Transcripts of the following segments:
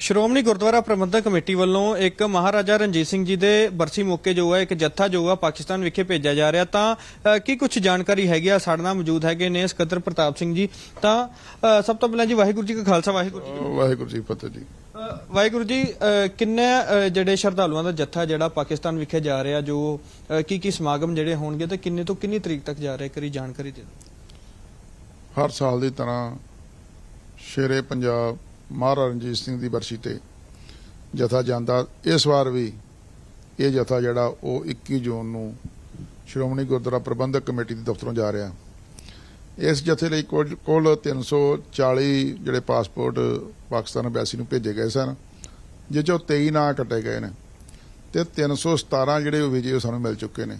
ਸ਼੍ਰੋਮਣੀ ਗੁਰਦੁਆਰਾ ਪ੍ਰਬੰਧਕ committee ਵੱਲੋਂ ਇੱਕ ਮਹਾਰਾਜਾ ਰਣਜੀਤ ਸਿੰਘ ਜੀ ਦੇ ਬਰਸੀ ਮੌਕੇ ਜੋ ਹੈ ਇੱਕ ਜੱਥਾ ਜੋ ਹੈ ਪਾਕਿਸਤਾਨ ਵਿਖੇ ਭੇਜਿਆ ਜਾ ਰਿਹਾ। ਤਾਂ ਕੀ ਕੁਝ ਜਾਣਕਾਰੀ ਹੈਗੀ ਆ? ਸਾਡੇ ਨਾਲ ਮੌਜੂਦ ਹੈਗੇ ਨੇ ਸਕੱਤਰ ਪ੍ਰਤਾਪ ਸਿੰਘ ਜੀ। ਤਾਂ ਸਭ ਤੋਂ ਪਹਿਲਾਂ ਜੀ ਵਾਹਿਗੁਰੂ ਜੀ ਕਾ ਖਾਲਸਾ ਵਾਹਿਗੁਰੂ ਜੀ ਵਾਹਿਗੁਰੂ ਜੀ ਫਤਿਹ ਜੀ। ਵਾਹਿਗੁਰੂ ਜੀ ਕਿੰਨੇ ਜਿਹੜੇ ਸ਼ਰਧਾਲੂਆਂ ਦਾ ਜੱਥਾ ਜਿਹੜਾ ਪਾਕਿਸਤਾਨ ਵਿਖੇ ਜਾ ਰਿਹਾ ਜੋ ਕੀ ਕੀ ਸਮਾਗਮ ਜਿਹੜੇ ਹੋਣਗੇ ਤੇ ਕਿੰਨੇ ਤੋਂ ਕਿੰਨੀ ਤਰੀਕ ਤੱਕ ਜਾ ਰਿਹਾ? ਕਰੀ ਜਾਣਕਾਰੀ ਦੇ ਦਿਓ। ਹਰ ਸਾਲ ਦੀ ਤਰ੍ਹਾਂ ਸ਼ੇਰੇ ਪੰਜਾਬ ਮਹਾਰਾਜਾ ਰਣਜੀਤ ਸਿੰਘ ਦੀ ਬਰਸੀ ਤੇ ਜਥਾ ਜਾਂਦਾ। ਇਸ ਵਾਰ ਵੀ ਇਹ ਜਥਾ ਜਿਹੜਾ, ਉਹ 21 ਜੂਨ ਨੂੰ ਸ਼੍ਰੋਮਣੀ ਗੁਰਦੁਆਰਾ ਪ੍ਰਬੰਧਕ ਕਮੇਟੀ ਦੇ ਦਫ਼ਤਰੋਂ ਜਾ ਰਿਹਾ। ਇਸ ਜਥੇ ਲਈ ਕੁੱਲ ਕੁੱਲ 340 ਜਿਹੜੇ ਪਾਸਪੋਰਟ ਪਾਕਿਸਤਾਨ ਐਮਬੈਸੀ ਨੂੰ ਭੇਜੇ ਗਏ ਸਨ ਜਿਸ ਚੋਂ 23 ਨਾਂ ਕੱਟੇ ਗਏ ਨੇ ਤੇ 317 ਜਿਹੜੇ ਉਹ ਵਿਜੇ ਉਹ ਸਾਨੂੰ ਮਿਲ ਚੁੱਕੇ ਨੇ।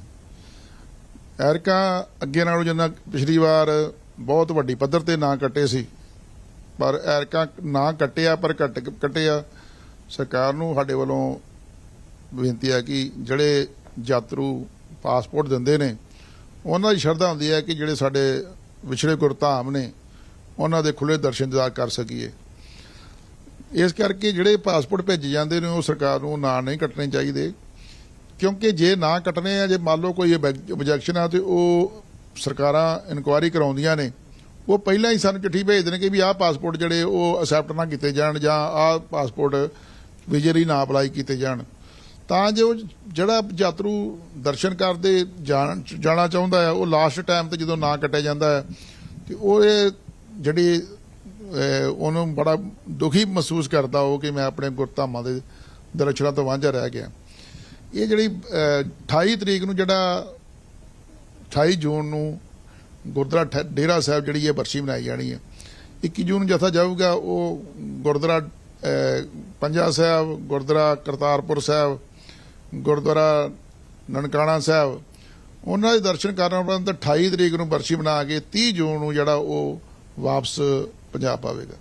ਐਰਕਾ ਅੱਗੇ ਨਾਲੋਂ ਜਿੰਨਾ ਪਿਛਲੀ ਵਾਰ ਬਹੁਤ ਵੱਡੀ ਪੱਧਰ ਤੇ ਨਾਂ ਕੱਟੇ ਸੀ ਪਰ ਐਰਕਾ ਨਾ ਕੱਟਿਆ, ਪਰ ਕੱਟ ਕੱਟਿਆ। ਸਰਕਾਰ ਨੂੰ ਸਾਡੇ ਵੱਲੋਂ ਬੇਨਤੀ ਹੈ ਕਿ ਜਿਹੜੇ ਯਾਤਰੂ ਪਾਸਪੋਰਟ ਦਿੰਦੇ ਨੇ, ਉਹਨਾਂ ਦੀ ਸ਼ਰਧਾ ਹੁੰਦੀ ਹੈ ਕਿ ਜਿਹੜੇ ਸਾਡੇ ਵਿਛੜੇ ਗੁਰਧਾਮ ਨੇ, ਉਹਨਾਂ ਦੇ ਖੁੱਲੇ ਦਰਸ਼ਨ ਦਿਦਾਰ ਕਰ ਸਕੀਏ। ਇਸ ਕਰਕੇ ਜਿਹੜੇ ਪਾਸਪੋਰਟ ਭੇਜੇ ਜਾਂਦੇ ਨੇ, ਉਹ ਸਰਕਾਰ ਨੂੰ ਨਾ ਨਹੀਂ ਕੱਟਣੇ ਚਾਹੀਦੇ। ਕਿਉਂਕਿ ਜੇ ਨਾ ਕੱਟਣੇ ਆ, ਜੇ ਮੰਨ ਲਓ ਕੋਈ ਆਬਜੈਕਸ਼ਨ ਆ, ਤੇ ਉਹ ਸਰਕਾਰਾਂ ਇਨਕੁਆਇਰੀ ਕਰਾਉਂਦੀਆਂ ਨੇ ਉਹ ਪਹਿਲਾਂ ਹੀ ਸਾਨੂੰ ਚਿੱਠੀ ਭੇਜਦੇ ਨੇ ਕਿ ਵੀ ਆਹ ਪਾਸਪੋਰਟ ਜਿਹੜੇ ਉਹ ਅਸੈਪਟ ਨਾ ਕੀਤੇ ਜਾਣ ਜਾਂ ਆਹ ਪਾਸਪੋਰਟ ਵੀਜ਼ੇ ਲਈ ਨਾ ਅਪਲਾਈ ਕੀਤੇ ਜਾਣ। ਤਾਂ ਜੋ ਜਿਹੜਾ ਯਾਤਰੂ ਦਰਸ਼ਨ ਕਰਦੇ ਜਾਣ- ਜਾਣਾ ਚਾਹੁੰਦਾ ਹੈ ਉਹ ਲਾਸਟ ਟਾਈਮ ਤੇ ਜਦੋਂ ਨਾ ਕੱਟਿਆ ਜਾਂਦਾ ਹੈ ਤੇ ਉਹ ਇਹ ਜਿਹੜੀ ਉਹਨੂੰ ਬੜਾ ਦੁਖੀ ਮਹਿਸੂਸ ਕਰਦਾ ਉਹ ਕਿ ਮੈਂ ਆਪਣੇ ਗੁਰਧਾਮਾਂ ਦੇ ਦਰਸ਼ਨਾਂ ਤੋਂ ਵਾਂਝਾ ਰਹਿ ਗਿਆ। ਇਹ ਜਿਹੜੀ ਅਹ, 28 ਤਰੀਕ ਨੂੰ ਜਿਹੜਾ 28 ਜੂਨ ਨੂੰ ਗੁਰਦੁਆਰਾ ਡੇਰਾ ਸਾਹਿਬ ਜਿਹੜੀ ਇਹ ਬਰਸੀ ਮਨਾਈ ਜਾਣੀ ਹੈ। 21 ਜੂਨ ਜਥਾ ਜਾਊਗਾ ਉਹ ਗੁਰਦੁਆਰਾ ਪੰਜਾ ਸਾਹਿਬ ਗੁਰਦੁਆਰਾ ਕਰਤਾਰਪੁਰ ਸਾਹਿਬ ਗੁਰਦੁਆਰਾ ਨਨਕਾਣਾ ਸਾਹਿਬ ਉਹਨਾਂ ਦੇ ਦਰਸ਼ਨ ਕਰਨ ਉਪਰੰਤ 28 ਤਰੀਕ ਨੂੰ ਬਰਸੀ ਮਨਾ ਕੇ 30 ਜੂਨ ਨੂੰ ਜਿਹੜਾ ਉਹ ਵਾਪਸ ਪੰਜਾਬ ਆਵੇਗਾ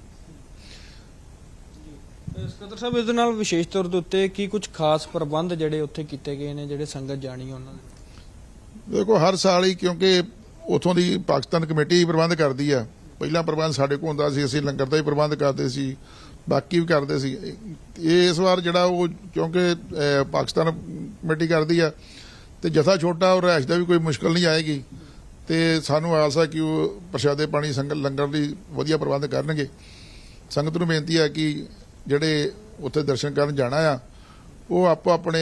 ਸਕੱਤਰ ਸਾਹਿਬ ਇਸ ਦੇ ਨਾਲ ਵਿਸ਼ੇਸ਼ ਤੌਰ ਦੇ ਉੱਤੇ ਕੀ ਕੁਝ ਖਾਸ ਪ੍ਰਬੰਧ ਜਿਹੜੇ ਉੱਥੇ ਕੀਤੇ ਗਏ ਨੇ ਜਿਹੜੇ ਸੰਗਤ ਜਾਣੀ ਉਹਨਾਂ ਦੇ? ਦੇਖੋ ਹਰ ਸਾਲ ਹੀ ਕਿਉਂਕਿ ਉਥੋਂ ਦੀ ਪਾਕਿਸਤਾਨ ਕਮੇਟੀ ਪ੍ਰਬੰਧ ਕਰਦੀ ਆ। ਪਹਿਲਾਂ ਪ੍ਰਬੰਧ ਸਾਡੇ ਕੋਲ ਹੁੰਦਾ ਸੀ, ਅਸੀਂ ਲੰਗਰ ਦਾ ਹੀ ਪ੍ਰਬੰਧ ਕਰਦੇ ਸੀ, ਬਾਕੀ ਵੀ ਕਰਦੇ ਸੀ। ਇਹ ਇਸ ਵਾਰ ਜਿਹੜਾ ਉਹ ਕਿਉਂਕਿ ਪਾਕਿਸਤਾਨ ਕਮੇਟੀ ਕਰਦੀ ਆ ਤੇ ਜਥਾ ਛੋਟਾ ਔਰ ਰਹਿਸ਼ ਦਾ ਵੀ ਕੋਈ ਮੁਸ਼ਕਲ ਨਹੀਂ ਆਏਗੀ। ਤੇ ਸਾਨੂੰ ਆਸ ਹੈ ਕਿ ਉਹ ਪ੍ਰਸ਼ਾਦੇ ਪਾਣੀ ਸੰਗਤ ਲੰਗਰ ਦੀ ਵਧੀਆ ਪ੍ਰਬੰਧ ਕਰਨਗੇ। ਸੰਗਤ ਨੂੰ ਬੇਨਤੀ ਹੈ ਕਿ ਜਿਹੜੇ ਉੱਥੇ ਦਰਸ਼ਨ ਕਰਨ ਜਾਣਾ ਆ, ਉਹ ਆਪੋ ਆਪਣੇ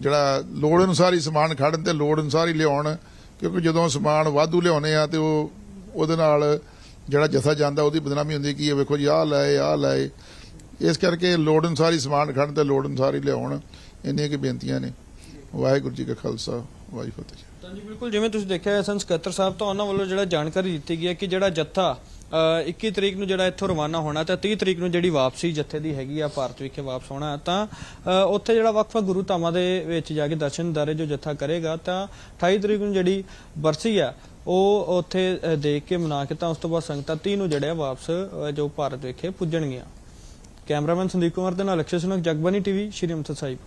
ਜਿਹੜਾ ਲੋੜ ਅਨੁਸਾਰ ਹੀ ਸਮਾਨ ਖੜਨ ਤੇ ਲੋੜ ਅਨੁਸਾਰ ਹੀ ਲਿਆਉਣ। ਕਿਉਂਕਿ ਜਦੋਂ ਸਮਾਨ ਵਾਧੂ ਲਿਆਉਨੇ ਆ ਤੇ ਉਹ ਉਹਦੇ ਨਾਲ ਜਿਹੜਾ ਜਥਾ ਜਾਂਦਾ, ਉਹਦੀ ਬਦਨਾਮੀ ਹੁੰਦੀ ਕਿ ਇਹ ਵੇਖੋ ਜੀ, ਆਹ ਲਏ ਆਹ ਲਏ ਇਸ ਕਰਕੇ ਲੋੜ ਅਨੁਸਾਰ ਹੀ ਸਮਾਨ ਖੜਨ ਤੇ ਲੋੜ ਅਨੁਸਾਰ ਹੀ ਲਿਆਉਣ। ਇੰਨੀਆਂ ਕਿ ਬੇਨਤੀਆਂ ਨੇ। ਵਾਹਿਗੁਰੂ ਜੀ ਕਾ ਖਾਲਸਾ। ਵਾਹਿਗੁਰੂ ਫਤਿਹ ਤਾਂ ਜੀ ਬਿਲਕੁਲ, ਜਿਵੇਂ ਤੁਸੀਂ ਦੇਖਿਆ ਐਸਐਨ ਸਕੱਤਰ ਸਾਹਿਬ, ਤੋਂ ਉਹਨਾਂ ਵੱਲੋਂ ਜਿਹੜਾ ਜਾਣਕਾਰੀ ਦਿੱਤੀ ਗਈ ਹੈ ਕਿ ਜਿਹੜਾ ਜੱਥਾ 21 ਤਰੀਕ ਨੂੰ ਜਿਹੜਾ ਇੱਥੋਂ ਰਵਾਨਾ ਹੋਣਾ ਤੇ 30 ਤਰੀਕ ਨੂੰ ਜਿਹੜੀ ਵਾਪਸੀ ਜੱਥੇ ਦੀ ਹੈਗੀ ਆ, ਭਾਰਤ ਵਿਖੇ ਵਾਪਸ ਹੋਣਾ ਤਾਂ ਉੱਥੇ ਜਿਹੜਾ ਵੱਖ-ਵੱਖ ਗੁਰੂ ਧਾਮਾਂ ਦੇ ਵਿੱਚ ਜਾ ਕੇ ਦਰਸ਼ਨ ਦਾਰੇ ਜੋ ਜੱਥਾ ਕਰੇਗਾ, ਤਾਂ 28 ਤਰੀਕ ਨੂੰ ਜਿਹੜੀ ਬਰਸੀ ਆ, ਉਹ ਉੱਥੇ ਦੇਖ ਕੇ ਮਨਾ ਕੇ ਤਾਂ ਉਸ ਤੋਂ ਬਾਅਦ ਸੰਗਤਾਂ 30 ਨੂੰ ਜਿਹੜੇ ਆ ਵਾਪਸ ਜੋ ਭਾਰਤ ਵਿਖੇ ਪੁੱਜਣਗੀਆਂ। ਕੈਮਰਾਮੈਨ ਸੰਦੀਪ ਕੁਮਾਰ ਦੇ ਨਾਲ ਅਕਸ਼ੇ ਸੁਨਕ ਜਗਬਾਨੀ ਟੀਵੀ, ਸ਼੍ਰੀ ਅੰਮ੍ਰਿਤਸਰ ਸਾਹਿਬ।